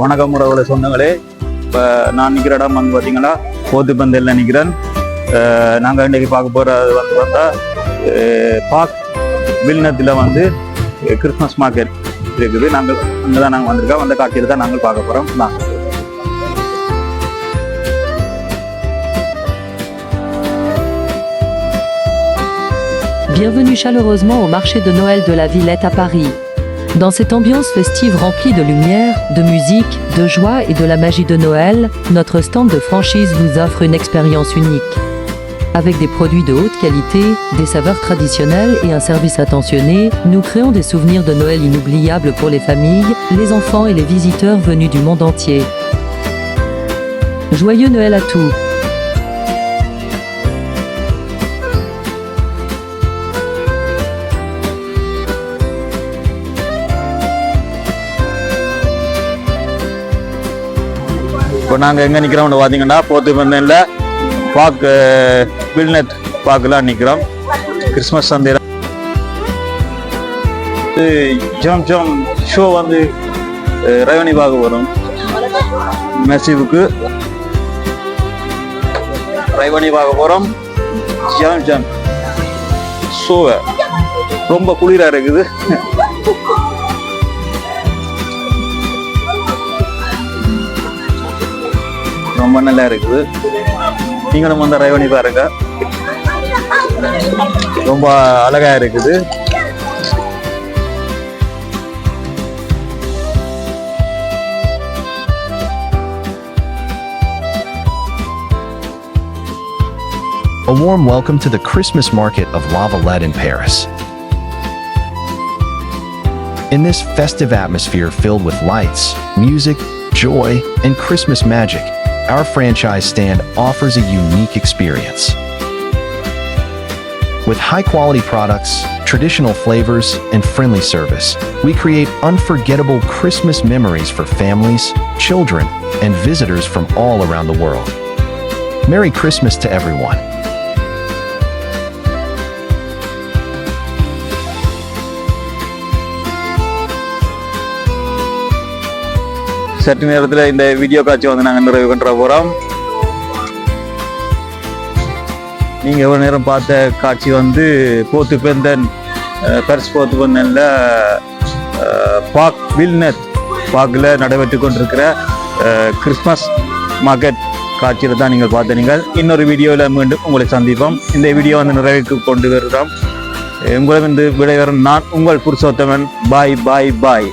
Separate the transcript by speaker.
Speaker 1: வணக்கம் உறவுகளை சொந்தங்களே. இப்போ நான் நிற்கிற இடம் வந்து பார்த்தீங்கன்னா போத்து பந்தலில் நிற்கிறேன் நாங்கள் இன்றைக்கு பார்க்க போகிற வந்து பார்த்தா பாக் வில்னத்தில் வந்து கிறிஸ்மஸ் மார்க்கெட் இருக்குது. நாங்கள் அங்கே தான் நாங்கள் வந்திருக்கோம். அந்த காட்சியில் தான் நாங்கள் பார்க்க போகிறோம் நான்
Speaker 2: Bienvenue chaleureusement au marché de Noël de la Villette à Paris. Dans cette ambiance festive remplie de lumière, de musique, de joie et de la magie de Noël, notre stand de franchise vous offre une expérience unique. Avec des produits de haute qualité, des saveurs traditionnelles et un service attentionné, nous créons des souvenirs de Noël inoubliables pour les familles, les enfants et les visiteurs venus du monde entier. Joyeux Noël à tous
Speaker 1: இப்போ நாங்கள் எங்கே நிற்கிறோம்னு பார்த்தீங்கன்னா போத்து பந்தனில் பாக் பில்நெட் பார்க்கெலாம் நிற்கிறோம் Christmas சந்தையில். ஜம் ஜம் show வந்து ரவணி பாக வரும். மெசிவுக்கு ரவணி பாக போகிறோம் ஜம் ஜம். ஷோவை ரொம்ப குளிராக இருக்குது. ரொம்ப நல்லா இருக்குது நீங்களும் வந்து ரைவணி பாருங்க ரொம்ப அழகா இருக்குது
Speaker 3: A warm welcome to the Christmas market of La Valette in Paris. In this festive atmosphere filled with lights, music, joy, and Christmas magic, our franchise stand offers a unique experience. With high quality products, traditional flavors, and friendly service, we create unforgettable Christmas memories for families, children, and visitors from all around the world. Merry Christmas to everyone.
Speaker 1: சற்று நேரத்தில் இந்த video காட்சி வந்து நாங்கள் நிறைவு பண்ணுற போகிறோம் நீங்கள் எவ்வளோ நேரம் பார்த்த காட்சி வந்து போத்து பெந்தன் பரிசு போத்து பெந்தனில் பாக் வில்னர் பாக்கில் நடைபெற்று கொண்டிருக்கிற கிறிஸ்மஸ் மார்க்கெட் காட்சியில் தான் நீங்கள் பார்த்த நீங்கள். இன்னொரு வீடியோவில் மீண்டும் உங்களை சந்திப்போம். இந்த வீடியோ வந்து நிறைவுக்கு கொண்டு வருகிறோம். உங்களிடம் விடைபெறும் நான் உங்கள் புருஷோத்தமன். பாய் பாய் பாய்